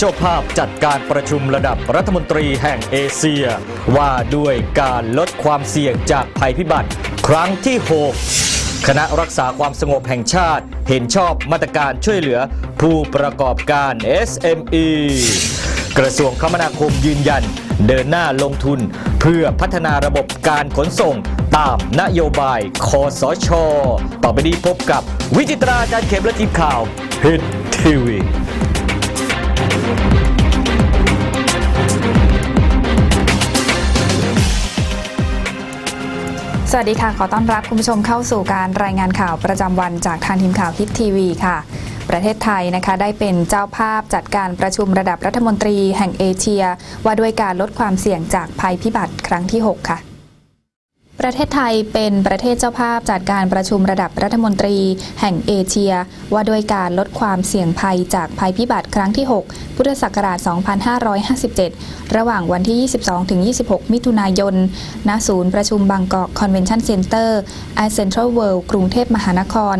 เจ้าภาพจัดการประชุมระดับรัฐมนตรีแห่งเอเชีย ว่าด้วยการลดความเสี่ยงจากภัยพิบัติ ครั้งที่ 6 คณะรักษาความสงบแห่งชาติ เห็นชอบมาตรการช่วยเหลือผู้ประกอบการ SME กระทรวงคมนาคมยืนยัน เดินหน้าลงทุน เพื่อพัฒนาระบบการขนส่งตามนโยบายคอสช ต่อไปนี้พบกับวิจิตราการเข็มและทีมข่าวฮิตทีวี วัสดีค่ะ ขอต้อนรับคุณผู้ชมเข้าสู่การรายงานข่าวประจำวันจากทางทีมข่าวฮิตทีวีค่ะ ประเทศไทยนะคะได้เป็นเจ้าภาพจัดการประชุมระดับรัฐมนตรีแห่งเอเชีย ว่าด้วยการลดความเสี่ยงจากภัยพิบัติครั้งที่ 6 ค่ะ ประเทศไทยเป็นประเทศเจ้าภาพจัดการประชุมระดับรัฐมนตรี แห่งเอเชีย ว่าด้วยการลดความเสี่ยงภัยจากภัยพิบัติครั้งที่ 6 พุทธศักราช 2557 ระหว่างวันที่ 22-26 มิถุนายน ณ ศูนย์ประชุมบางกอกคอนเวนชั่นเซ็นเตอร์ไอเซ็นทรัลเวิลด์กรุงเทพมหานคร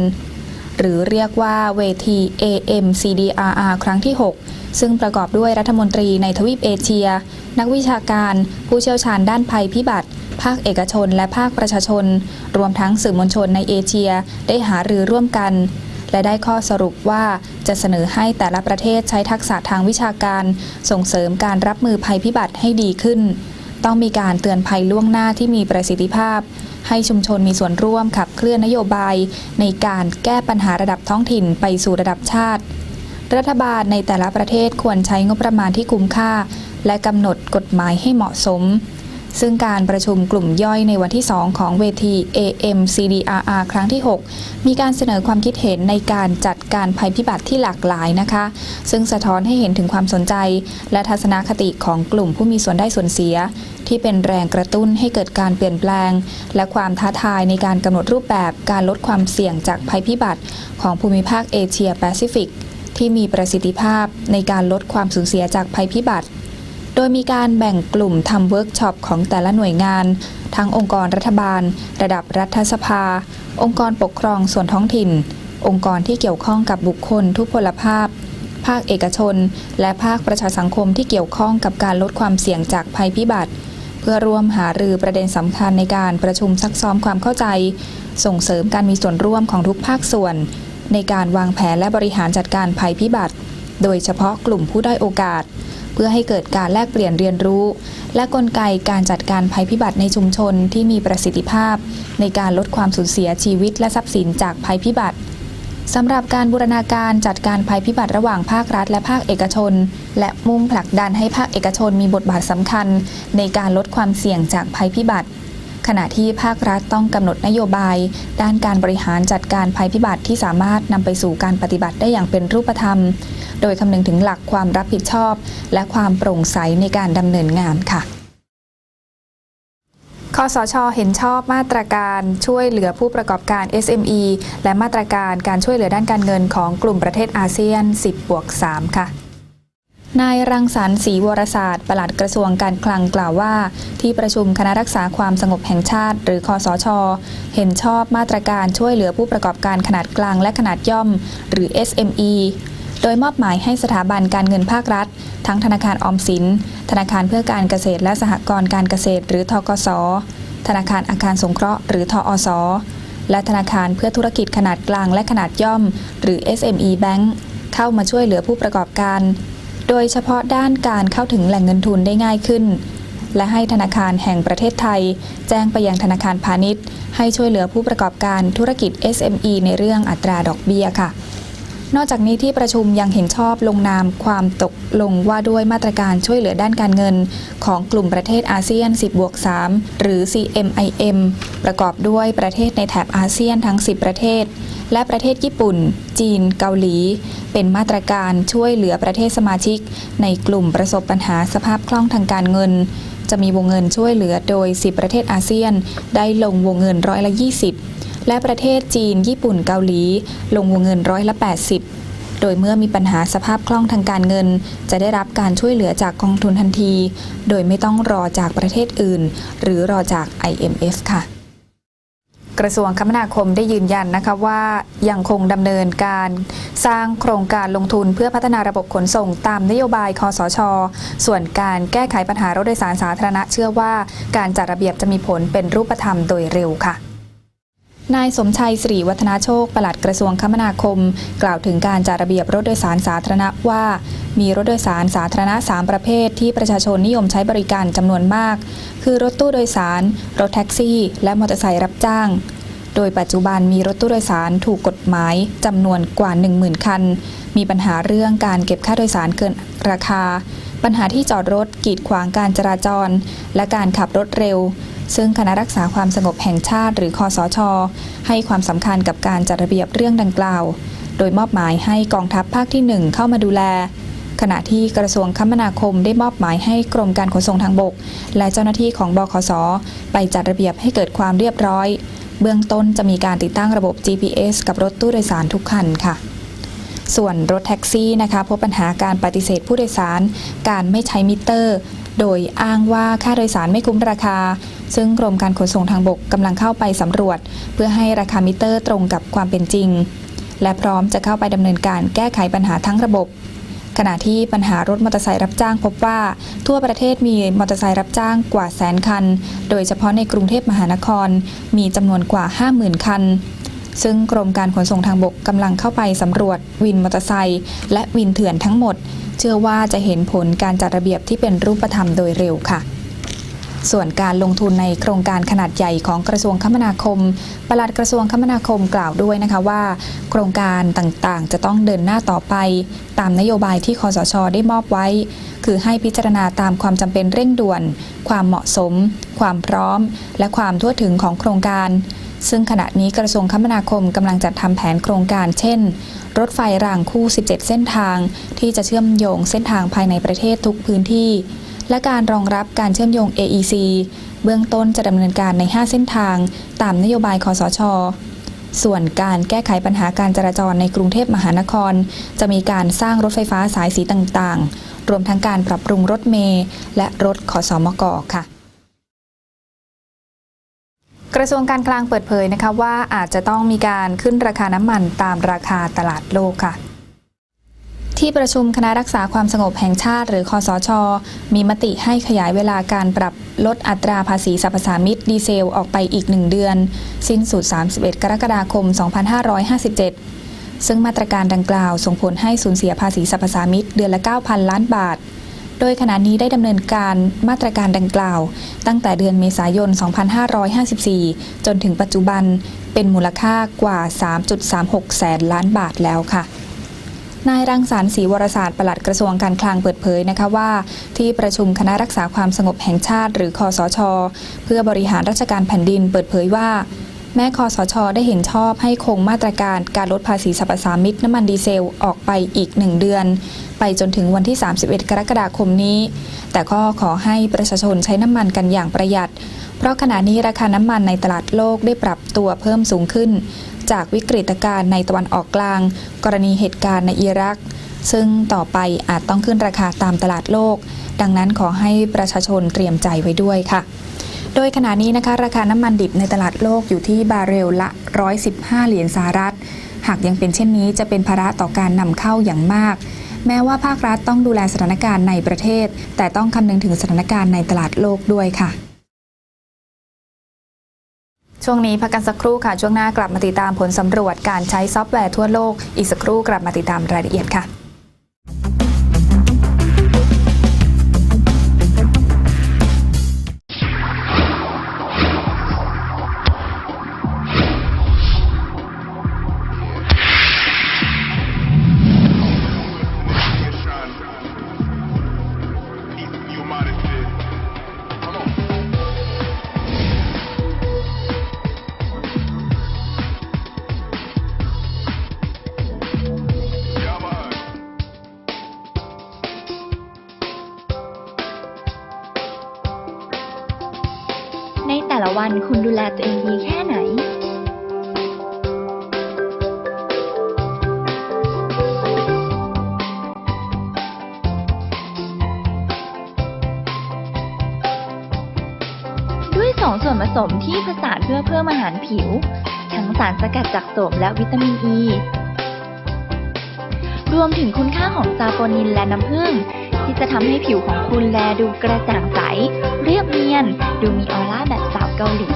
หรือเรียกว่าเวที AMCDRR ครั้งที่ 6 ซึ่งประกอบด้วยรัฐมนตรีในทวีปเอเชีย นักวิชาการ ผู้เชี่ยวชาญด้านภัยพิบัติ ภาคเอกชน และภาคประชาชน รวมทั้งสื่อมวลชนในเอเชีย ได้หารือร่วมกัน และได้ข้อสรุปว่าจะเสนอให้แต่ละประเทศใช้ทักษะทางวิชาการ ส่งเสริมการรับมือภัยพิบัติให้ดีขึ้น ต้องมีการเตือนภัยล่วงหน้าที่มีประสิทธิภาพให้ชุมชนมีส่วนร่วมขับเคลื่อนนโยบาย ในการแก้ปัญหาระดับท้องถิ่นไปสู่ระดับชาติ รัฐบาลในแต่ละประเทศควรใช้งบประมาณที่คุ้มค่า และกำหนดกฎหมายให้เหมาะสม ซึ่งการประชุมกลุ่มย่อยในวันที่ 2 ของเวที AMCDRR ครั้งที่ 6 มีการเสนอความคิดเห็นในการจัดการภัยพิบัติที่หลากหลายนะคะ ซึ่งสะท้อนให้เห็นถึงความสนใจ และทัศนคติของกลุ่มผู้มีส่วนได้ส่วนเสีย ที่เป็นแรงกระตุ้นให้เกิดการเปลี่ยนแปลง และความท้าทายในการกำหนดรูปแบบการลดความเสี่ยงจากภัยพิบัติ ของภูมิภาคเอเชียแปซิฟิก ที่มีประสิทธิภาพในการลดความสูญเสียจากภัยพิบัติ โดยมีการแบ่งกลุ่มทำเวิร์กช็อปของแต่ละหน่วยงาน ทั้งองค์กรรัฐบาล ระดับรัฐสภา องค์กรปกครองส่วนท้องถิ่น องค์กรที่เกี่ยวข้องกับบุคคลทุพพลภาพ ภาคเอกชน และภาคประชาสังคมที่เกี่ยวข้องกับการลดความเสี่ยงจากภัยพิบัติเพื่อร่วมหารือประเด็นสำคัญในการประชุมซักซ้อมความเข้าใจ ส่งเสริมการมีส่วนร่วมของทุกภาคส่วน ในการวางแผนและบริหารจัดการภัยพิบัติ โดยเฉพาะกลุ่มผู้ได้อยโอกาส เพื่อให้เกิดการแลกเปลี่ยนเรียนรู้ และกลไกการจัดการภัยพิบัติในชุมชนที่มีประสิทธิภาพ ในการลดความสูญเสียชีวิตและทรัพย์สินจากภัยพิบัติสำหรับการบูรณาการจัดการภัยพิบัติระหว่างภาครัฐและภาคเอกชน และมุ่งผลักดันให้ภาคเอกชนมีบทบาทสำคัญ ในการลดความเสี่ยงจากภัยพิบัติ ขณะที่ภาครัฐต้องกำหนดนโยบาย ด้านการบริหารจัดการภัยพิบัติที่สามารถนำไปสู่การปฏิบัติได้อย่างเป็นรูปธรรม โดยคำนึงถึงหลักความรับผิดชอบ และความโปร่งใสในการดำเนินงานค่ะคอสชเห็นชอบมาตรการช่วยเหลือผู้ประกอบการ SME และมาตรการการช่วยเหลือด้านการเงินของกลุ่มประเทศอาเซียน 10บวก3ค่ะ นายรังสรรค์ศรีวรศาสตร์ปลัดกระทรวงการคลังกล่าวว่า ที่ประชุมคณะรักษาความสงบแห่งชาติ หรือคอสช เห็นชอบมาตรการช่วยเหลือผู้ประกอบการขนาดกลางและขนาดย่อม หรือ SME โดยมอบหมายให้สถาบันการเงินภาครัฐ ทั้งธนาคารออมสิน ธนาคารเพื่อการเกษตรและสหกรณ์การเกษตร หรือทกส ธนาคารอาคารสงเคราะห์หรือทอสและธนาคารเพื่อธุรกิจขนาดกลางและขนาดย่อม หรือ SME Bank เข้ามาช่วยเหลือผู้ประกอบการ โดยเฉพาะด้านการเข้าถึงแหล่งเงินทุนได้ง่ายขึ้น และให้ธนาคารแห่งประเทศไทย แจ้งไปยังธนาคารพาณิชย์ ให้ช่วยเหลือผู้ประกอบการธุรกิจ SME ในเรื่องอัตราดอกเบี้ยค่ะ นอกจากนี้ที่ประชุมยังเห็นชอบลงนามความตกลงว่าด้วยมาตรการช่วยเหลือด้านการเงิน ของกลุ่มประเทศอาเซียน 10บวก3หรือ CMIM ประกอบด้วยประเทศในแถบอาเซียนทั้ง 10 ประเทศ และประเทศญี่ปุ่น จีน เกาหลี เป็นมาตรการช่วยเหลือประเทศสมาชิก ในกลุ่มประสบปัญหาสภาพคล่องทางการเงินจะมีวงเงินช่วยเหลือโดย 10 ประเทศอาเซียน ได้ลงวงเงินร้อยละ 20 และประเทศจีน ญี่ปุ่นเกาหลี ลงวงเงินร้อยละ 80 โดยเมื่อมีปัญหาสภาพคล่องทางการเงิน จะได้รับการช่วยเหลือจากกองทุนทันที โดยไม่ต้องรอจากประเทศอื่น หรือรอจาก IMF ค่ะกระทรวงคมนาคมได้ยืนยันนะคะว่ายังคงดำเนินการสร้างโครงการลงทุนเพื่อพัฒนาระบบขนส่งตามนโยบายคอสช ส่วนการแก้ไขปัญหารถโดยสารสาธารณะเชื่อว่า การจัดระเบียบจะมีผลเป็นรูปธรรมโดยเร็วค่ะ นายสมชัยสิริวัฒนาโชคปลัดกระทรวงคมนาคม กล่าวถึงการจัดระเบียบรถโดยสารสาธารณะว่า มีรถโดยสารสาธารณะ 3 ประเภท ที่ประชาชนนิยมใช้บริการจำนวนมาก คือรถตู้โดยสาร รถแท็กซี่ และมอเตอร์ไซค์รับจ้าง โดยปัจจุบันมีรถตู้โดยสารถูกกฎหมายจำนวนกว่า 10,000 คัน มีปัญหาเรื่องการเก็บค่าโดยสารเกินราคา ปัญหาที่จอดรถกีดขวางการจราจร และการขับรถเร็ว ซึ่งคณะรักษาความสงบแห่งชาติหรือคอสช ให้ความสำคัญกับการจัดระเบียบเรื่องดังกล่าว โดยมอบหมายให้กองทัพภาคที่ 1 เข้ามาดูแล ขณะที่กระทรวงคมนาคมได้มอบหมายให้กรมการขนส่งทางบก และเจ้าหน้าที่ของบขสไปจัดระเบียบให้เกิดความเรียบร้อย เบื้องต้นจะมีการติดตั้งระบบ GPS กับรถตู้โดยสารทุกคันค่ะส่วนรถแท็กซี่นะคะพบปัญหาการปฏิเสธผู้โดยสาร การไม่ใช้มิเตอร์ โดยอ้างว่าค่าโดยสารไม่คุ้มราคา ซึ่งกรมการขนส่งทางบกกำลังเข้าไปสำรวจ เพื่อให้ราคามิเตอร์ตรงกับความเป็นจริง และพร้อมจะเข้าไปดำเนินการแก้ไขปัญหาทั้งระบบ ขณะที่ปัญหารถมอเตอร์ไซค์รับจ้างพบว่า ทั่วประเทศมีมอเตอร์ไซค์รับจ้างกว่าแสนคัน โดยเฉพาะในกรุงเทพมหานคร มีจำนวนกว่า 50,000 คันซึ่งกรมการขนส่งทางบกกำลังเข้าไปสำรวจวินมอเตอร์ไซค์และวินเถื่อนทั้งหมด ชื่อว่าจะเห็นผลการจัดระเบียบที่เป็นรูปธรรมโดยเร็วค่ะ ส่วนการลงทุนในโครงการขนาดใหญ่ของกระทรวงคมนาคม ปลัดกระทรวงคมนาคมกล่าวด้วยนะคะว่า โครงการต่างๆ จะต้องเดินหน้าต่อไป ตามนโยบายที่คอสช ได้มอบไว้ คือให้พิจารณาตามความจำเป็นเร่งด่วน ความเหมาะสม ความพร้อม และความทั่วถึงของโครงการซึ่งขณะนี้กระทรวงคมนาคมกำลังจัดทำแผนโครงการเช่น รถไฟรางคู่ 17 เส้นทาง ที่จะเชื่อมโยงเส้นทางภายในประเทศทุกพื้นที่ และการรองรับการเชื่อมโยง AEC เบื้องต้นจะดำเนินการใน 5 เส้นทาง ตามนโยบายคอสชส่วนการแก้ไขปัญหาการจราจรในกรุงเทพมหานคร จะมีการสร้างรถไฟฟ้าสายสีต่างๆ รวมทั้งการปรับปรุงรถเมล์และรถขอสอมกค่ะ กระทรวงการคลังเปิดเผยนะคะว่าอาจจะต้องมีการขึ้นราคาน้ำมันตามราคาตลาดโลกค่ะที่ประชุมคณะรักษาความสงบแห่งชาติ หรือคอสช มีมติให้ขยายเวลาการปรับลดอัตราภาษีสรรพสามิตดีเซลออกไปอีก 1 เดือน สิ้นสุด 31 กรกฎาคม 2557 ซึ่งมาตรการดังกล่าวส่งผลให้สูญเสียภาษีสรรพสามิตเดือนละ 9,000 ล้านบาท โดยขณะนี้ได้ดำเนินการมาตรการดังกล่าว ตั้งแต่เดือนเมษายน 2554 จนถึงปัจจุบันเป็นมูลค่ากว่า 3.36 แสนล้านบาทแล้วค่ะนายรังสรรค์ศรีวรศาสตร์ปลัดกระทรวงการคลังเปิดเผยนะคะว่า ที่ประชุมคณะรักษาความสงบแห่งชาติ หรือคอสช เพื่อบริหารราชการแผ่นดินเปิดเผยว่า แม้คอสช ได้เห็นชอบให้คงมาตรการการลดภาษีสรรพสามิตน้ำมันดีเซลออกไปอีก 1 เดือน ไปจนถึงวันที่ 31 กรกฎาคมนี้ แต่ก็ขอให้ประชาชนใช้น้ำมันกันอย่างประหยัด เพราะขณะนี้ราคาน้ำมันในตลาดโลกได้ปรับตัวเพิ่มสูงขึ้น จากวิกฤตการณ์ในตะวันออกกลาง กรณีเหตุการณ์ในอิรัก ซึ่งต่อไปอาจต้องขึ้นราคาตามตลาดโลก ดังนั้นขอให้ประชาชนเตรียมใจไว้ด้วยค่ะ โดยขณะนี้นะคะราคาน้ำมันดิบในตลาดโลกอยู่ที่บาร์เรลละ 115 เหรียญสหรัฐ หากยังเป็นเช่นนี้จะเป็นภาระต่อการนำเข้าอย่างมาก แม้ว่าภาครัฐต้องดูแลสถานการณ์ในประเทศ แต่ต้องคำนึงถึงสถานการณ์ในตลาดโลกด้วยค่ะ ช่วงนี้พักกันสักครู่ค่ะ ช่วงหน้ากลับมาติดตามผลสำรวจการใช้ซอฟต์แวร์ทั่วโลก อีกสักครู่กลับมาติดตามรายละเอียดค่ะ ตัวเองดีแค่ไหนด้วยสสองส่วนผสมที่ผสานเพื่อเพิ่มอาหารผิว ทั้งสารสกัดจากโสมและวิตามินอ e. ีรวมถึงคุณค่าของซาโปนินและน้ำผึ้งที่จะทำให้ผิวของคุณแลดูกระจ่างใส เรียบเนียน ดูมีออร่าแบบสาวเกาหลี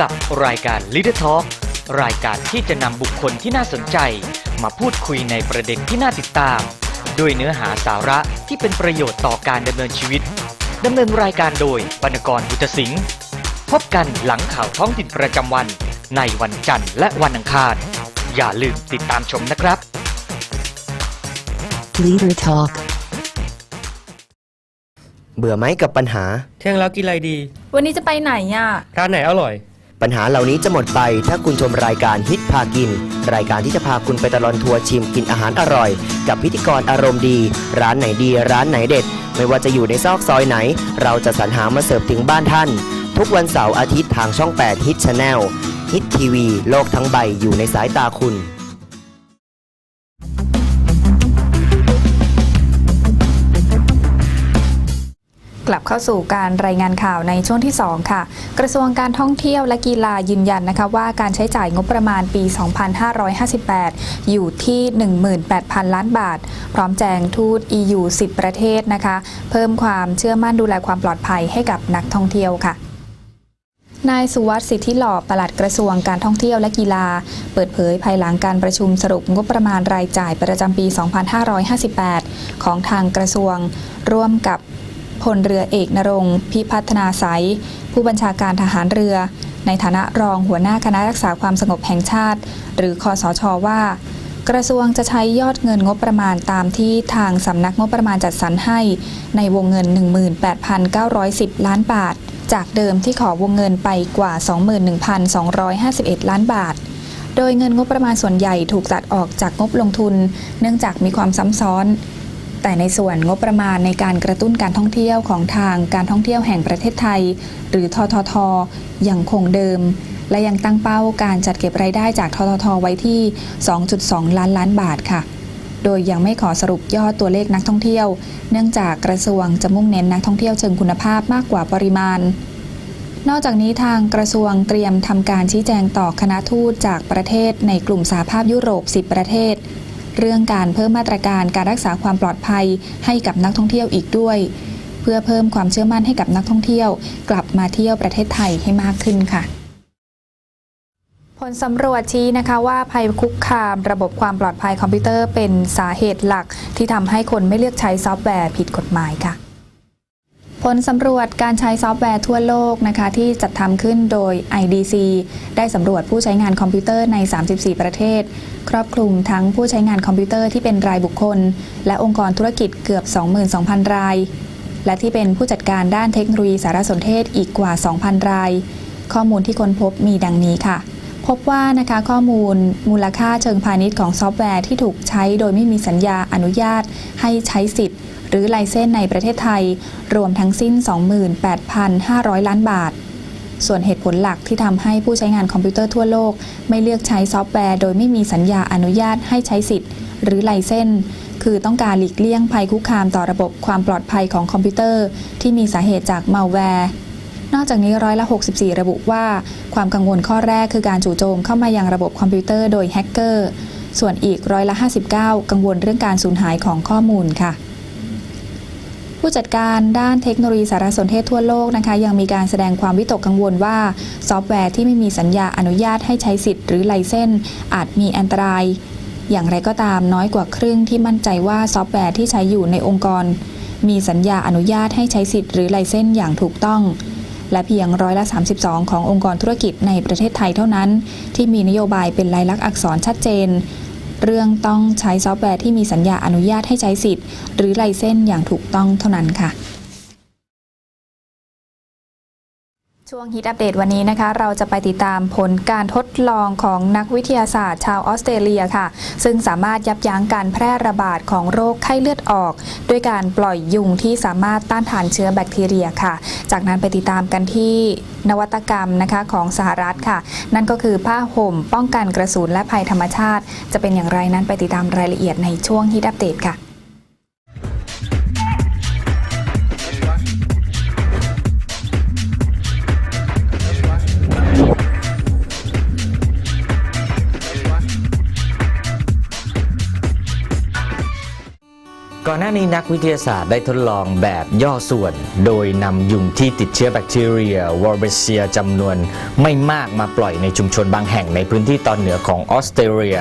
กับรายการ Leader Talk รายการที่จะนำบุคคลที่น่าสนใจ มาพูดคุยในประเด็นที่น่าติดตาม ด้วยเนื้อหาสาระที่เป็นประโยชน์ต่อการดำเนินชีวิตดำเนินรายการโดยบรรณกรบุตรสิงห์พบกันหลังข่าวท้องถิ่นประจำวัน ในวันจันทร์และวันอังคาร อย่าลืมติดตามชมนะครับ Leader Talk เบื่อไหมกับปัญหา เที่ยงแล้วกินอะไรดี วันนี้จะไปไหนอะ ร้านไหนอร่อย ปัญหาเหล่านี้จะหมดไปถ้าคุณชมรายการฮิตพากิน รายการที่จะพาคุณไปตลอดทัวร์ชิมกินอาหารอร่อย กับพิธีกรอารมณ์ดี ร้านไหนดี ร้านไหนเด็ด ไม่ว่าจะอยู่ในซอกซอยไหน เราจะสรรหามาเสิร์ฟถึงบ้านท่าน ทุกวันเสาร์อาทิตย์ทางช่อง 8 ฮิตชาแนลฮิตทีวีโลกทั้งใบอยู่ในสายตาคุณ ลับเข้าสู่การรายงานข่าวในช่วงที่ 2 ค่ะ กระทรวงการท่องเที่ยวและกีฬายืนยันนะคะว่าการใช้จ่ายงบประมาณปี 2558 อยู่ที่ 18,000 ล้านบาท พร้อมแจงทูต EU 10 ประเทศนะคะ เพิ่มความเชื่อมั่นดูแลความปลอดภัยให้กับนักท่องเที่ยวค่ะนายสุวัสดิ์สิทธิหล่อปลัดกระทรวงการท่องเที่ยวและกีฬา เปิดเผยภายหลังการประชุมสรุปงบประมาณรายจ่ายประจำปี 2558 ของทางกระทรวง ร่วมกับ พลเรือเอกนรงพิพัฒนาสายผู้บัญชาการทหารเรือ ในฐานะรองหัวหน้าคณะรักษาความสงบแห่งชาติ หรือคอสชว่า กระทรวงจะใช้ยอดเงินงบประมาณตามที่ทางสำนักงบประมาณจัดสรรให้ ในวงเงิน 18,910 ล้านบาท จากเดิมที่ขอวงเงินไปกว่า 21,251 ล้านบาทโดยเงินงบประมาณส่วนใหญ่ถูกตัดออกจากงบลงทุน เนื่องจากมีความซ้ำซ้อน แต่ในส่วนงบประมาณในการกระตุ้นการท่องเที่ยวของทางการท่องเที่ยวแห่งประเทศไทย หรือทททยังคงเดิม และยังตั้งเป้าการจัดเก็บรายได้จากทททไว้ที่ 2.2 ล้านล้านบาทค่ะ โดยยังไม่ขอสรุปยอดตัวเลขนักท่องเที่ยว เนื่องจากกระทรวงจะมุ่งเน้นนักท่องเที่ยวเชิงคุณภาพมากกว่าปริมาณนอกจากนี้ทางกระทรวงเตรียมทำการชี้แจงต่อคณะทูตจากประเทศในกลุ่มสหภาพยุโรป 10 ประเทศ เรื่องการเพิ่มมาตรการการรักษาความปลอดภัยให้กับนักท่องเที่ยวอีกด้วย เพื่อเพิ่มความเชื่อมั่นให้กับนักท่องเที่ยว กลับมาเที่ยวประเทศไทยให้มากขึ้นค่ะผลสำรวจชี้นะคะว่าภัยคุกคาม ระบบความปลอดภัยคอมพิวเตอร์เป็นสาเหตุหลักที่ทำให้คนไม่เลือกใช้ซอฟต์แวร์ผิดกฎหมายค่ะ ผลสำรวจการใช้ซอฟต์แวร์ทั่วโลกนะคะที่จัดทำขึ้นโดย IDC ได้สำรวจผู้ใช้งานคอมพิวเตอร์ใน 34 ประเทศ ครอบคลุมทั้งผู้ใช้งานคอมพิวเตอร์ที่เป็นรายบุคคล และองค์กรธุรกิจเกือบ 22,000 ราย และที่เป็นผู้จัดการด้านเทคโนโลยีสารสนเทศอีกกว่า 2,000 ราย ข้อมูลที่ค้นพบมีดังนี้ค่ะพบว่านะคะข้อมูลมูลค่าเชิงพาณิชย์ของซอฟต์แวร์ที่ถูกใช้โดยไม่มีสัญญาอนุญาตให้ใช้สิทธิ์ หรือไลเซนส์ในประเทศไทย รวมทั้งสิ้น 28,500 ล้านบาท ส่วนเหตุผลหลักที่ทำให้ผู้ใช้งานคอมพิวเตอร์ทั่วโลก ไม่เลือกใช้ซอฟต์แวร์โดยไม่มีสัญญาอนุญาตให้ใช้สิทธิ์ หรือไลเซนส์คือต้องการหลีกเลี่ยงภัยคุกคามต่อระบบความปลอดภัยของคอมพิวเตอร์ ที่มีสาเหตุจากมัลแวร์นอกจากนี้ร้อยละ 64 ระบุว่า ความกังวลข้อแรกคือการจู่โจมเข้ามายังระบบคอมพิวเตอร์โดยแฮกเกอร์ ส่วนอีกร้อยละ 59 กังวลเรื่องการสูญหายของข้อมูลค่ะ ผู้จัดการด้านเทคโนโลยีสารสนเทศทั่วโลกนะคะยังมีการแสดงความวิตกกังวลว่า ซอฟต์แวร์ที่ไม่มีสัญญาอนุญาตให้ใช้สิทธิ์หรือไลเซนส์อาจมีอันตราย อย่างไรก็ตามน้อยกว่าครึ่งที่มั่นใจว่าซอฟต์แวร์ที่ใช้อยู่ในองค์กร มีสัญญาอนุญาตให้ใช้สิทธิ์หรือไลเซนส์อย่างถูกต้องและเพียงร้อยละ 32 ขององค์กรธุรกิจในประเทศไทยเท่านั้น ที่มีนโยบายเป็นลายลักษณ์อักษรชัดเจน เรื่องต้องใช้ซอฟต์แวร์ที่มีสัญญาอนุญาตให้ใช้สิทธิ์ หรือไลเซนส์อย่างถูกต้องเท่านั้นค่ะ ช่วงฮิตอัปเดตวันนี้นะคะ เราจะไปติดตามผลการทดลองของนักวิทยาศาสตร์ชาวออสเตรเลียค่ะ ซึ่งสามารถยับยั้งการแพร่ระบาดของโรคไข้เลือดออก ด้วยการปล่อยยุงที่สามารถต้านทานเชื้อแบคทีเรียค่ะ จากนั้นไปติดตามกันที่นวัตกรรมนะคะของสหรัฐค่ะ นั่นก็คือผ้าห่มป้องกันกระสุนและภัยธรรมชาติ จะเป็นอย่างไรนั้นไปติดตามรายละเอียดในช่วงฮิตอัปเดตค่ะ อนหน้านี้นักวิทยาศาสตร์ได้ทดลองแบบย่อส่วน โดยนำยุงที่ติดเชื้อแบคทีเรียวอร์เบเซียจำนวนไม่มากมาปล่อยในชุมชนบางแห่งในพื้นที่ตอนเหนือของออสเตรเลีย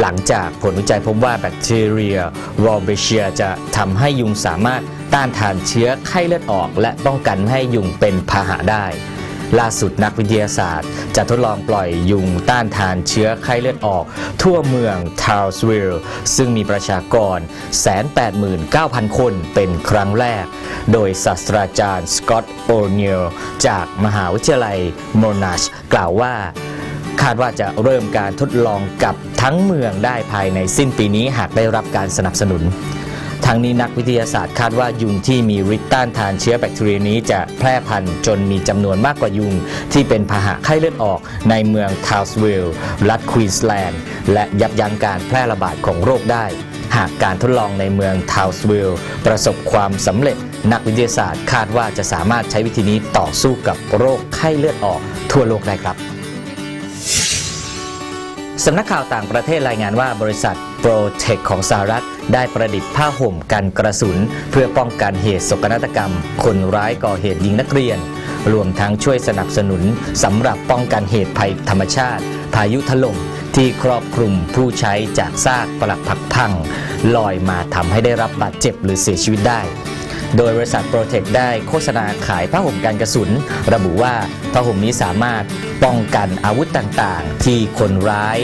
หลังจากผลวิจัยพบว่าแบคทีเรียวอร์เบเซียจะทำให้ยุงสามารถต้านทานเชื้อไข้เลือดออก และป้องกันให้ยุงเป็นพาหะได้ ล่าสุดนักวิทยาศาสตร์ จะทดลองปล่อยยุงต้านทานเชื้อไข้เลือดออก ทั่วเมืองทาวส์วิลล์ซึ่งมีประชากร 189,000 คนเป็นครั้งแรก โดยศาสตราจารย์สกอตต์โอเนียลจากมหาวิทยาลัยโมนาชกล่าวว่าคาดว่าจะเริ่มการทดลองกับทั้งเมืองได้ภายในสิ้นปีนี้หากได้รับการสนับสนุน ทั้งนี้นักวิทยาศาสตร์คาดว่ายุงที่มีฤทธิ์ต้านทานเชื้อแบคทีเรียนี้จะแพร่พันธุ์จนมีจำนวนมากกว่ายุง ที่เป็นพาหะไข้เลือดออกในเมืองทาวส์วิลล์รัฐควีนสแลนด์และยับยั้งการแพร่ระบาดของโรคได้ หากการทดลองในเมืองทาวส์วิลล์ประสบความสำเร็จ นักวิทยาศาสตร์คาดว่าจะสามารถใช้วิธีนี้ต่อสู้กับโรคไข้เลือดออกทั่วโลกได้ครับสำนักข่าวต่างประเทศรายงานว่าบริษัท โปรเทคของสหรัฐได้ประดิษฐ์ผ้าห่มกันกระสุน เพื่อป้องกันเหตุสกนาฏกรรม คนร้ายก่อเหตุยิงนักเรียน รวมทั้งช่วยสนับสนุนสำหรับป้องกันเหตุภัยธรรมชาติ พายุถล่มที่ครอบคลุมผู้ใช้จากซากปรักผักพังลอยมาทำให้ได้รับบาดเจ็บหรือเสียชีวิตได้ โดยบริษัท Protect ได้โฆษณาขายผ้าห่มกันกระสุน ระบุว่าผ้าห่มนี้สามารถป้องกันอาวุธต่างๆ ที่คนร้าย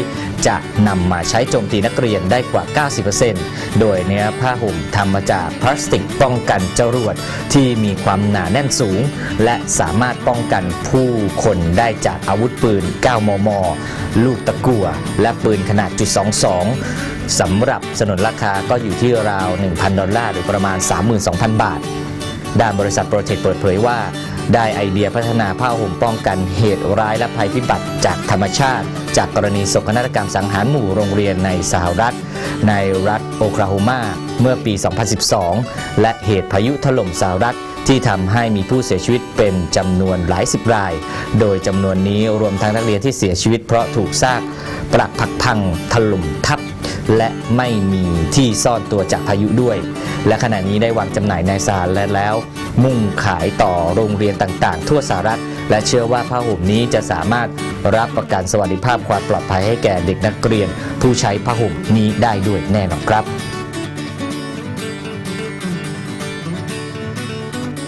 จะนำมาใช้โจมตีนักเรียนได้กว่า 90%โดยเนื้อผ้าห่มทำมาจากพลาสติกป้องกันจรวดที่มีความหนาแน่นสูง และสามารถป้องกันผู้คนได้จากอาวุธปืน 9 มม ลูกตะกั่วและปืนขนาดจุด22 สำหรับสนนราคาก็อยู่ที่ราว 1,000 ดอลลาร์หรือประมาณ 32,000 บาท ด้านบริษัทโปรเทคเปิดเผยว่า ได้ไอเดียพัฒนาผ้าห่มป้องกันเหตุร้ายและภัยพิบัติจากธรรมชาติ จากกรณีโศกนาฏกรรมสังหารหมู่โรงเรียนในสหรัฐ ในรัฐโอคลาโฮมาเมื่อปี 2012 และเหตุพายุถล่มสหรัฐที่ทำให้มีผู้เสียชีวิตเป็นจำนวนหลายสิบราย โดยจำนวนนี้รวมทั้งนักเรียนที่เสียชีวิตเพราะถูกซากปรักผักพังถล่มทับ และไม่มีที่ซ่อนตัวจากพายุด้วย และขณะนี้ได้วางจำหน่ายในสหรัฐแล้ว มุ่งขายต่อโรงเรียนต่างๆ ทั่วสหรัฐ และเชื่อว่าผ้าห่มนี้จะสามารถรับประกันสวัสดิภาพความปลอดภัยให้แก่เด็กนักเรียน ผู้ใช้ผ้าห่มนี้ได้ด้วยแน่นอนครับ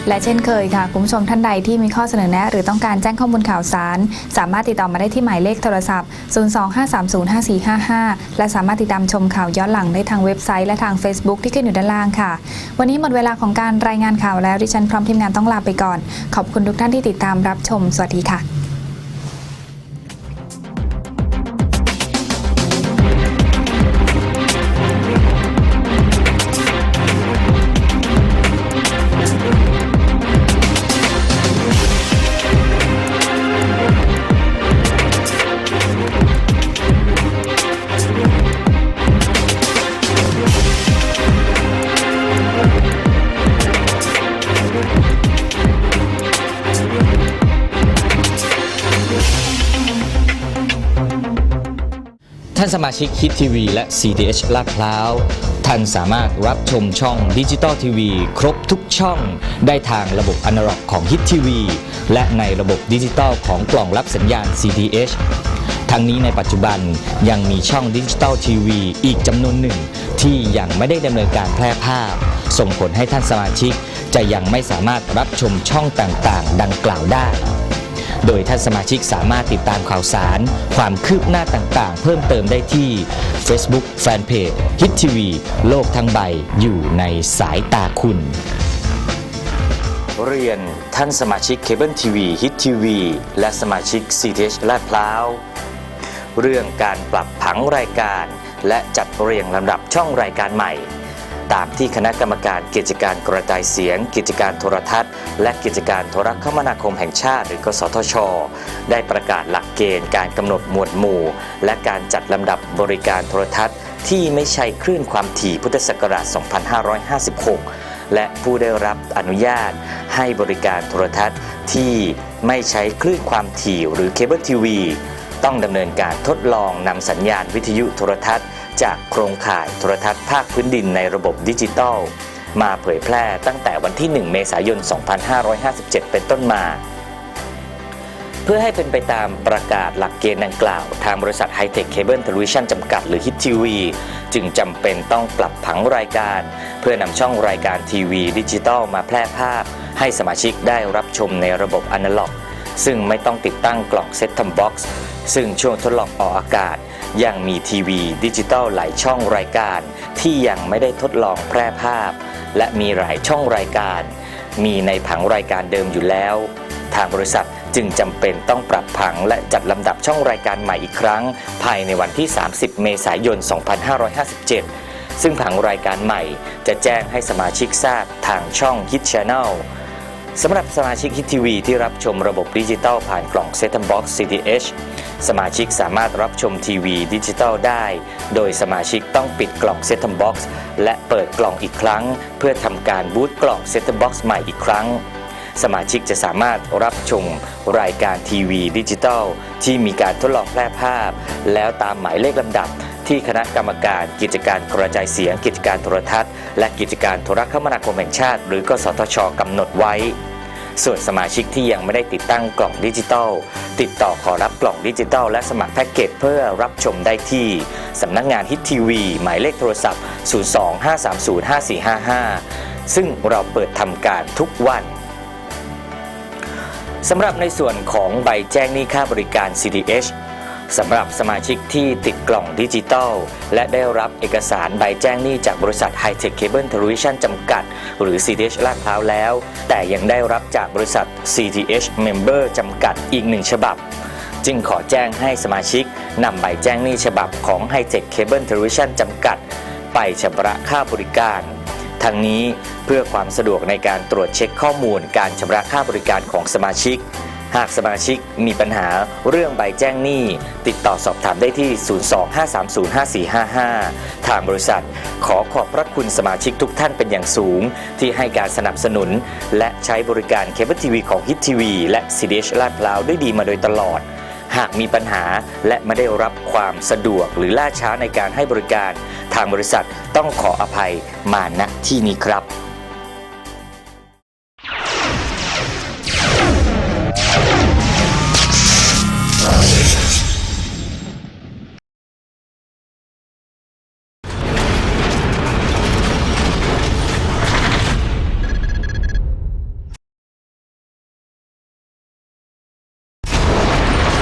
และเช่นเคยค่ะ คุณผู้ชมท่านใดที่มีข้อเสนอแนะ หรือต้องการแจ้งข้อมูลข่าวสาร สามารถติดต่อมาได้ที่หมายเลขโทรศัพท์ 025305455 และสามารถติดตามชมข่าวย้อนหลังได้ทางเว็บไซต์และทาง Facebook ที่ขึ้นอยู่ด้านล่างค่ะ วันนี้หมดเวลาของการรายงานข่าวแล้วดิฉันพร้อมทีมงานต้องลาไปก่อน ขอบคุณทุกท่านที่ติดตามรับชม สวัสดีค่ะ ท่านสมาชิกฮิตทีวีและ CDH ลาดพร้าว ท่านสามารถรับชมช่องดิจิตอลทีวีครบทุกช่อง ได้ทางระบบอนาล็อกของฮิตทีวีและในระบบดิจิตอลของกล่องรับสัญญาณ CDH ทั้งนี้ในปัจจุบันยังมีช่องดิจิตอลทีวีอีกจำนวนหนึ่ง ที่ยังไม่ได้ดำเนินการแพร่ภาพ ส่งผลให้ท่านสมาชิก จะยังไม่สามารถรับชมช่องต่างๆ ดังกล่าวได้ โดยท่านสมาชิกสามารถติดตามข่าวสาร ความคืบหน้าต่างๆ เพิ่มเติมได้ที่ Facebook Fanpage Hit TV โลกทั้งใบอยู่ในสายตาคุณ เรียนท่านสมาชิกเคเบิลทีวีฮิตทีวีและสมาชิก CTH ลาดพร้าว เรื่องการปรับผังรายการ และจัดเรียงลำดับช่องรายการใหม่ ตามที่คณะกรรมการกิจการกระจายเสียง กิจการโทรทัศน์ และกิจการโทรคมนาคมแห่งชาติ หรือกสทช ได้ประกาศหลักเกณฑ์การกำหนดหมวดหมู่ และการจัดลำดับบริการโทรทัศน์ ที่ไม่ใช่คลื่นความถี่พุทธศักราช 2556 และผู้ได้รับอนุญาตให้บริการโทรทัศน์ที่ไม่ใช้คลื่นความถี่หรือเคเบิลทีวีต้องดำเนินการทดลองนำสัญญาณวิทยุโทรทัศน์ จากโครงข่ายโทรทัศน์ภาคพื้นดินในระบบดิจิตอลมาเผยแพร่ตั้งแต่วันที่ 1 เมษายน 2557 เป็นต้นมา เพื่อให้เป็นไปตามประกาศหลักเกณฑ์ดังกล่าว ทางบริษัทไฮเทคเคเบิลทเลวิชันจำกัดหรือฮิตทีวีจึงจำเป็นต้องปรับผังรายการ เพื่อนำช่องรายการทีวีดิจิตอลมาแพร่ภาพ ให้สมาชิกได้รับชมในระบบอนาล็อก ซึ่งไม่ต้องติดตั้งกล่องเซ็ตทัมบ็อกซ์ซึ่งช่วงทดลองออกอากาศ ยังมีทีวีดิจิตอลหลายช่องรายการ ที่ยังไม่ได้ทดลองแพร่ภาพ และมีหลายช่องรายการ มีในผังรายการเดิมอยู่แล้ว ทางบริษัทจึงจำเป็นต้องปรับผังและจัดลำดับช่องรายการใหม่อีกครั้ง ภายในวันที่ 30 เมษายน 2557 ซึ่งผังรายการใหม่จะแจ้งให้สมาชิกทราบทางช่อง Hit Channel สำหรับสมาชิกฮิตทีวีที่รับชมระบบดิจิตอลผ่านกล่อง s e t Box CTH สมาชิกสามารถรับชมทีวีดิจิตอลได้ โดยสมาชิกต้องปิดกล่อง s e t Box และเปิดกล่องอีกครั้ง เพื่อทำการบูตกล่อง s e t Box ใหม่อีกครั้ง สมาชิกจะสามารถรับชมรายการทีวีดิจิตอลที่มีการทดลองแพร่ภาพ แล้วตามหมายเลขลำดับ ที่คณะกรรมการกิจการกระจายเสียง กิจการโทรทัศน์ และกิจการโทรคมนาคมแห่งชาติ หรือกสทชกำหนดไว้ ส่วนสมาชิกที่ยังไม่ได้ติดตั้งกล่องดิจิตอลติดต่อขอรับกล่องดิจิตอลและสมัครแพ็กเกจเพื่อรับชมได้ที่ สำนักงานฮิตทีวี หมายเลขโทรศัพท์ 025305455 ซึ่งเราเปิดทำการทุกวันสำหรับในส่วนของใบแจ้งหนี้ค่าบริการ CDH สำหรับสมาชิกที่ติดกล่องดิจิตอลและได้รับเอกสารใบแจ้งหนี้จากบริษัท High-Tech Cable Television จำกัด หรือ CDH ลาดพร้าวแล้ว แต่ยังได้รับจากบริษัท CTH Member จำกัดอีกหนึ่งฉบับ จึงขอแจ้งให้สมาชิกนำใบแจ้งหนี้ฉบับของ High-Tech Cable Television จำกัด ไปชำระค่าบริการทั้งนี้เพื่อความสะดวกในการตรวจเช็คข้อมูลการชำระค่าบริการของสมาชิก หากสมาชิกมีปัญหาเรื่องใบแจ้งหนี้ ติดต่อสอบถามได้ที่ 025305455 ทางบริษัท ขอขอบพระคุณสมาชิกทุกท่านเป็นอย่างสูง ที่ให้การสนับสนุน และใช้บริการเคเบิลทีวีของฮิตทีวีและ CDH ลาดพร้าวได้ดีมาโดยตลอด หากมีปัญหาและไม่ได้รับความสะดวกหรือล่าช้าในการให้บริการ ทางบริษัทต้องขออภัยมาณที่นี้ครับ